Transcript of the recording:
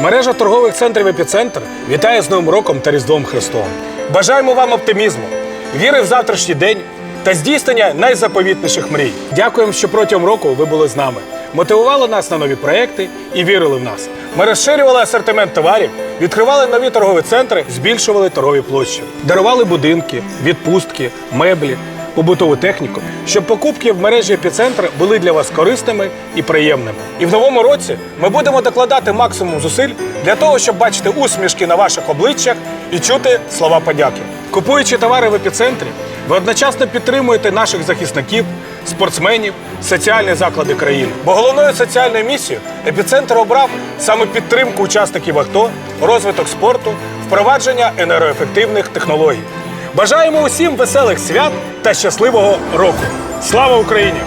Мережа торгових центрів Епіцентр вітає з Новим роком та Різдвом Христовим. Бажаємо вам оптимізму, віри в завтрашній день та здійснення найзаповітніших мрій. Дякуємо, що протягом року ви були з нами. Мотивували нас на нові проекти і вірили в нас. Ми розширювали асортимент товарів, відкривали нові торгові центри, збільшували торгові площі, дарували будинки, відпустки, меблі, побутову техніку, щоб покупки в мережі епіцентр були для вас корисними і приємними. І в новому році ми будемо докладати максимум зусиль для того, щоб бачити усмішки на ваших обличчях і чути слова подяки. Купуючи товари в епіцентрі, ви одночасно підтримуєте наших захисників, спортсменів, соціальні заклади країни. Бо головною соціальною місією епіцентр обрав саме підтримку учасників АТО, розвиток спорту, впровадження енергоефективних технологій. Бажаємо усім веселих свят та щасливого року! Слава Україні!